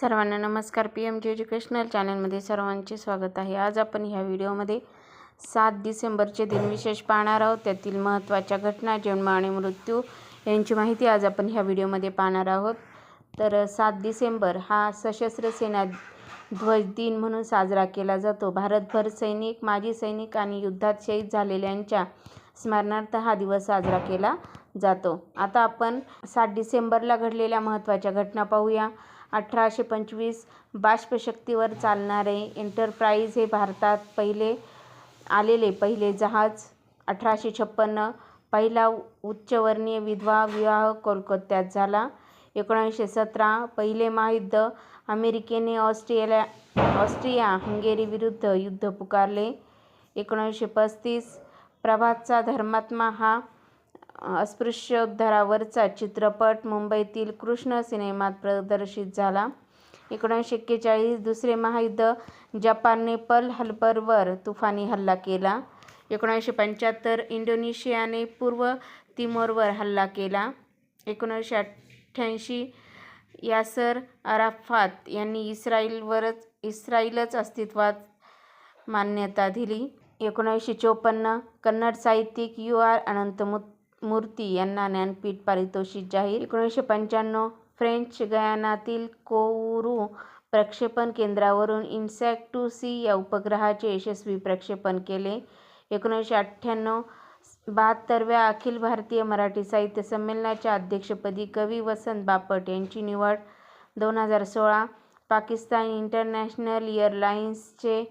सर्वांना नमस्कार. P M G educational चॅनलमध्ये सर्वांचे स्वागत आहे. आज आपण ह्या व्हिडिओमध्ये सात डिसेंबरचे दिनविशेष पाहणार आहोत. त्यातील महत्त्वाच्या घटना जन्म आणि मृत्यू यांची माहिती आज आपण ह्या व्हिडिओमध्ये पाहणार आहोत. तर सात डिसेंबर हा सशस्त्र सेना ध्वज दिन म्हणून साजरा केला जातो. भारतभर सैनिक माजी सैनिक आणि युद्धात शहीद झालेल्यांच्या स्मरणार्थ हा दिवस साजरा केला जातो. आता आपण सात डिसेंबरला घडलेल्या महत्त्वाच्या घटना पाहूया. अठराशे पंचवीस बाष्पशक्तीवर चालणारे एंटरप्राइज हे भारतात पहिले आलेले पहिले जहाज अठराशे छप्पन्न पहिला उच्चवर्णीय विधवा विवाह कोलकात्यात झाला. एकोणीसशे सतरा पहिले महायुद्ध अमेरिकेने ऑस्ट्रेलिया ऑस्ट्रिया हंगेरी विरुद्ध युद्ध पुकारले. एकोणीसशे पस्तीस प्रभातचा धर्मात्मा हा अस्पृश्योद्धारावरचा चित्रपट मुंबईतील कृष्ण सिनेमात प्रदर्शित झाला. एकोणीसशे एक्केचाळीस दुसरे महायुद्ध जपानने पर्ल हल्बरवर तुफानी हल्ला केला. एकोणीसशे पंच्याहत्तर इंडोनेशियाने पूर्व तिमोरवर हल्ला केला. एकोणीसशे अठ्ठ्याऐंशी यासर अराफात यांनी इस्राईलवरच इस्राईलच अस्तित्वात मान्यता दिली. एकोणीसशे चोपन्न कन्नड साहित्यिक यू आर अनंतमु मूर्ती यांना ज्ञानपीठ पारितोषिक जाहीर. एकोणीसशे पंच्याण्णव फ्रेंच गयानातील कोवरू प्रक्षेपण केंद्रावरून इन्सॅक टू सी या उपग्रहाचे यशस्वी प्रक्षेपण केले. एकोणीसशे अठ्ठ्याण्णव बहात्तरव्या अखिल भारतीय मराठी साहित्य संमेलनाच्या अध्यक्षपदी कवी वसंत बापट यांची निवड. दोन हजार सोळा पाकिस्तान इंटरनॅशनल एअरलाइन्सचे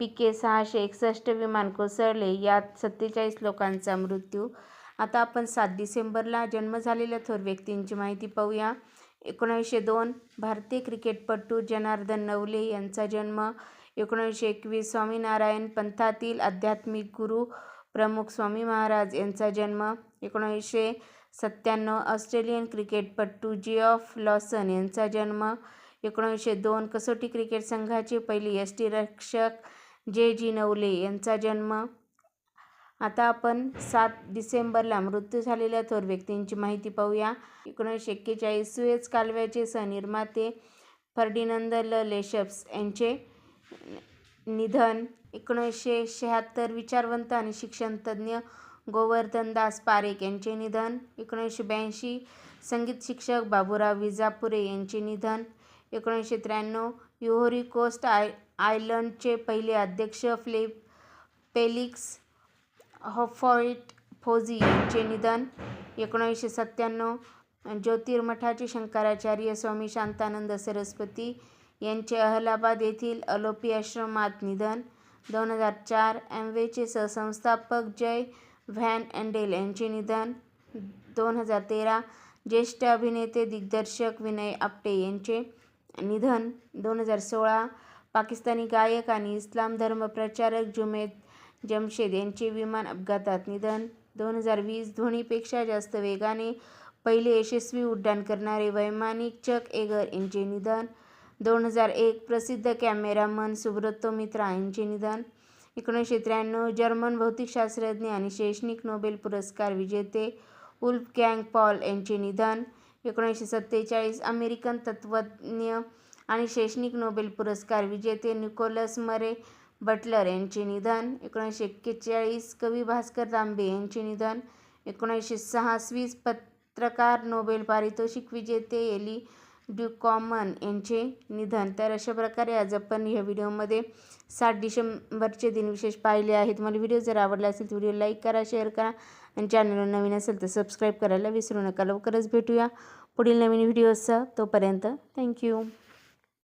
पी के सहाशे एकसष्ट विमान कोसळले. यात सत्तेचाळीस लोकांचा मृत्यू आता आपण सात डिसेंबरला जन्म झालेल्या थोर व्यक्तींची माहिती पाहूया. एकोणीसशे दोन भारतीय क्रिकेटपटू जनार्दन नवले यांचा जन्म. एकोणीसशे एकवीस स्वामीनारायण पंथातील आध्यात्मिक गुरु प्रमुख स्वामी महाराज यांचा जन्म. एकोणीसशे सत्त्याण्णव ऑस्ट्रेलियन क्रिकेटपटू जी ऑफ लॉसन यांचा जन्म. एकोणीसशे दोन कसोटी क्रिकेट संघाचे पहिले यष्टीरक्षक जे जी नवले यांचा जन्म. आता आपण सात डिसेंबरला मृत्यू झालेल्या थोर व्यक्तींची माहिती पाहूया. एकोणीसशे एक्केचाळीस सुएज कालव्याचे सहनिर्माते फर्डिनंद ल. लेशप्स यांचे निधन एकोणीसशे शहात्तर विचारवंत आणि शिक्षणतज्ज्ञ गोवर्धनदास पारेख यांचे निधन एकोणीसशे ब्याऐंशी संगीत शिक्षक बाबूराव विजापुरे यांचे निधन एकोणीसशे त्र्याण्णव युहोरी कोस्ट आय आयलंडचे पहिले अध्यक्ष फ्लिप पेलिक्स हॉफॉइट फौजी यांचे निधन एकोणीसशे सत्त्याण्णव. ज्योतिर्मठाचे शंकराचार्य स्वामी शांतानंद सरस्वती यांचे अहलाबाद येथील अलोपी आश्रमात निधन. दोन हजार चार ॲम्वेचे सहसंस्थापक जय व्हॅन अँडेल यांचे निधन. दोन हजार तेरा ज्येष्ठ अभिनेते दिग्दर्शक विनय आपटे यांचे निधन. दोन हजार सोळा पाकिस्तानी गायक आणि इस्लाम धर्म प्रचारक जुमेद जमशेद यांचे विमान अपघातात निधन. दोन हजार वीस ध्वनीपेक्षा जास्त वेगाने पहिले यशस्वी उड्डाण करणारे वैमानिक चक एगर यांचे निधन. दोन हजार एक प्रसिद्ध कॅमेरामन सुब्रतो मित्रा यांचे निधन. एकोणीसशे त्र्याण्णव जर्मन भौतिकशास्त्रज्ञ आणि शैक्षणिक नोबेल पुरस्कार विजेते उल्फ गँग पॉल यांचे निधन. एकोणीसशे सत्तेचाळीस अमेरिकन तत्त्वज्ञ आणि शैक्षणिक नोबेल पुरस्कार विजेते निकोलस मरे बटलर यांचे निधन एकोणीसशे एक्केचाळीस कवी भास्कर तांबे यांचे निधन एकोणीसशे सहासवीस पत्रकार नोबेल पारितोषिक विजेते एली ड्युकॉमन यांचे निधन. तर अशा प्रकारे आज आपण ह्या व्हिडिओमध्ये सात डिसेंबरचे दिनविशेष पाहिले आहेत. मला व्हिडिओ जर आवडला असेल तर व्हिडिओ लाईक करा शेअर करा आणि चॅनलवर नवीन असेल तर सबस्क्राईब करायला विसरू नका. लवकरच भेटूया पुढील नवीन व्हिडिओसह. तोपर्यंत थँक्यू.